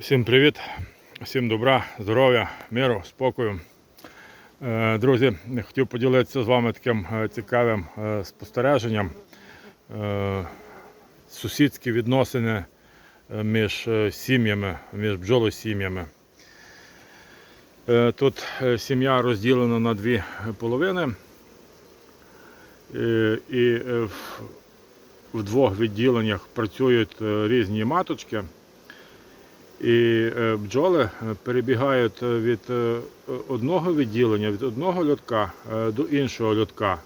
Всім привіт, всім добра, здоров'я, миру, спокою. Е, Друзі, хотів поділитися з вами таким е, цікавим е, спостереженням. Сусідські відносини між сім'ями, між бджолосім'ями. Тут сім'я розділена на дві половини. І в- двох відділеннях працюють різні маточки. І е, бджоли е, перебігають е, від одного відділення, від одного льотка до іншого льотка.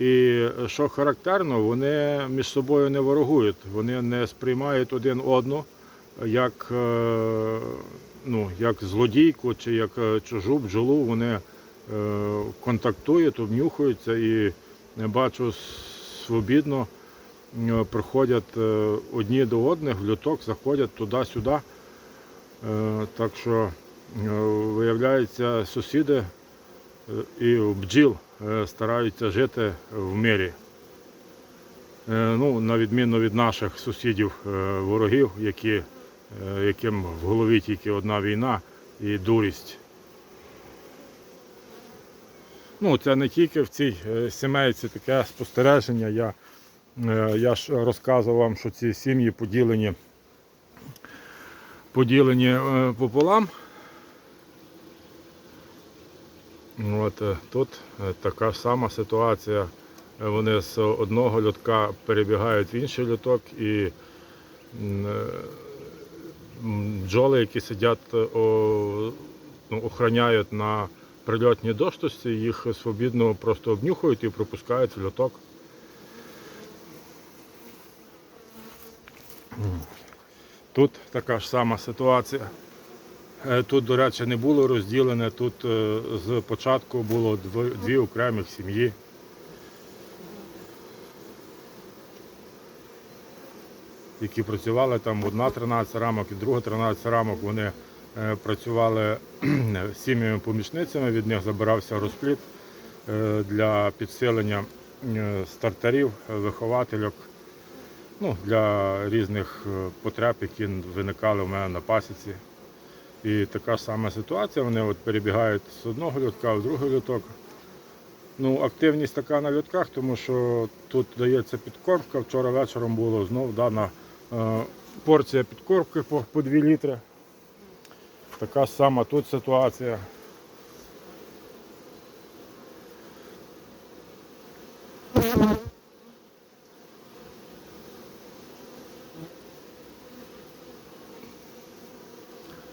І що характерно, вони між собою не ворогують, вони не сприймають один одну як, ну, як злодійку чи як чужу бджолу. Вони контактують, обнюхуються і я бачу свобідно приходять е, одні до одних в люток, заходять туди-сюди. Е, Так що е, виявляється, сусіди і бджіл стараються жити в мирі. Ну, на відміну від наших сусідів е, ворогів, які, яким в голові тільки одна війна і дурість. Ну, це не тільки в цій сімейці таке спостереження. Я, я ж розказував вам, що ці сім'ї поділені, поділені е, пополам. От, е, тут е, така сама ситуація. Е, Вони з одного льотка перебігають в інший льоток і е, бджоли, які сидять, е, ну, охороняють на прильотній доштості, їх свобідно просто обнюхують і пропускають в льоток. Тут така ж сама ситуація. Е, Тут, до речі, не було розділене, тут е, з початку було дві окремих сім'ї. Які працювали там одна 13 рамок і друга 13 рамок. Вони е, працювали сім'ями-помічницями, від них забирався розплід для підсилення стартерів, е, виховательок, ну, для різних е, потреб, які виникали в мене на пасіці. І така сама ситуація, вони от перебігають з одного льотка в другий льоток. Ну, активність така на льотках, тому що тут дається підкормка. Вчора вечором було знов дана е, порція підкормки по, по 2 літри. Така сама тут ситуація.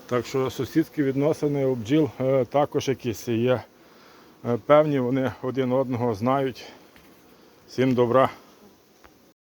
Так що сусідські відносини у бджіл е, також якісь є. Е, Певні вони один одного знають. Всім добра.